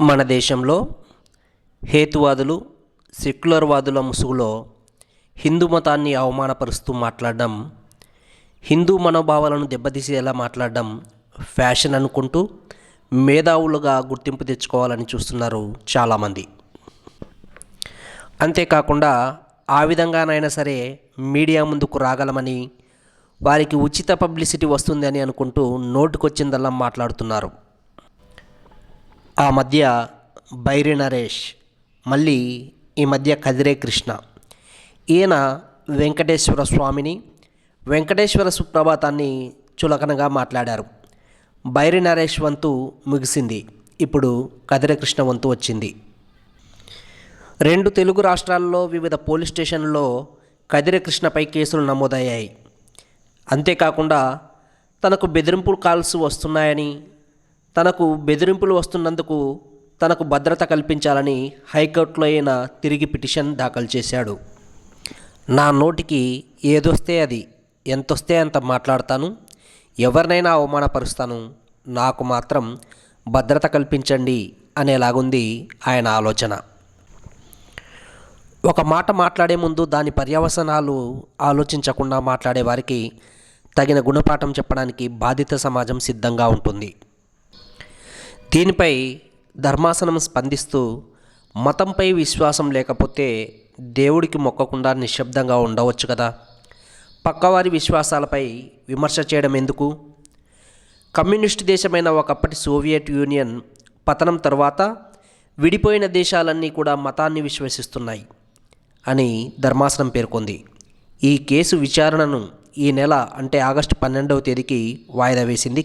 మన దేశంలో హేతువాదులు సెక్యులర్వాదుల ముసుగులో హిందూ మతాన్ని అవమానపరుస్తూ మాట్లాడడం హిందూ మనోభావాలను దెబ్బతీసేలా మాట్లాడడం ఫ్యాషన్ అనుకుంటూ మేధావులుగా గుర్తింపు తెచ్చుకోవాలని చూస్తున్నారు చాలామంది. అంతేకాకుండా ఆ విధంగానైనా సరే మీడియా ముందుకు రాగలమని వారికి ఉచిత పబ్లిసిటీ వస్తుందని అనుకుంటూ నోటుకొచ్చిందల్లా మాట్లాడుతున్నారు. ఆ మధ్య బైరి నరేష్ మళ్ళీ ఈ మధ్య కదిరే కృష్ణ. ఈయన వెంకటేశ్వర స్వామిని వెంకటేశ్వర సుప్రభాతాన్ని చులకనగా మాట్లాడారు. బైరి నరేష్ వంతు ముగిసింది. ఇప్పుడు కదిరే కృష్ణ వంతు వచ్చింది. రెండు తెలుగు రాష్ట్రాల్లో వివిధ పోలీస్ స్టేషన్లలో కదిరే కృష్ణపై కేసులు నమోదయ్యాయి. అంతేకాకుండా తనకు బెదిరింపు కాల్స్ వస్తున్నాయని తనకు బెదిరింపులు వస్తున్నందుకు తనకు భద్రత కల్పించాలని హైకోర్టులో ఆయన తిరిగి పిటిషన్ దాఖలు చేశాడు. నా నోటికి ఏదొస్తే అది ఎంతొస్తే అంత మాట్లాడతాను ఎవరినైనా అవమానపరుస్తాను నాకు మాత్రం భద్రత కల్పించండి అనేలాగుంది ఆయన ఆలోచన. ఒక మాట మాట్లాడే ముందు దాని పర్యవసనాలు ఆలోచించకుండా మాట్లాడే వారికి తగిన గుణపాఠం చెప్పడానికి బాధిత సమాజం సిద్ధంగా ఉంటుంది. దీనిపై ధర్మాసనం స్పందిస్తూ మతంపై విశ్వాసం లేకపోతే దేవుడికి మొక్కకుండా నిశ్శబ్దంగా ఉండవచ్చు కదా. పక్కవారి విశ్వాసాలపై విమర్శ చేయడం ఎందుకు? కమ్యూనిస్టు దేశమైన ఒకప్పటి సోవియట్ యూనియన్ పతనం తర్వాత విడిపోయిన దేశాలన్నీ కూడా మతాన్ని విశ్వసిస్తున్నాయి అని ధర్మాసనం పేర్కొంది. ఈ కేసు విచారణను ఈ నెల అంటే ఆగస్టు పన్నెండవ తేదీకి వాయిదా వేసింది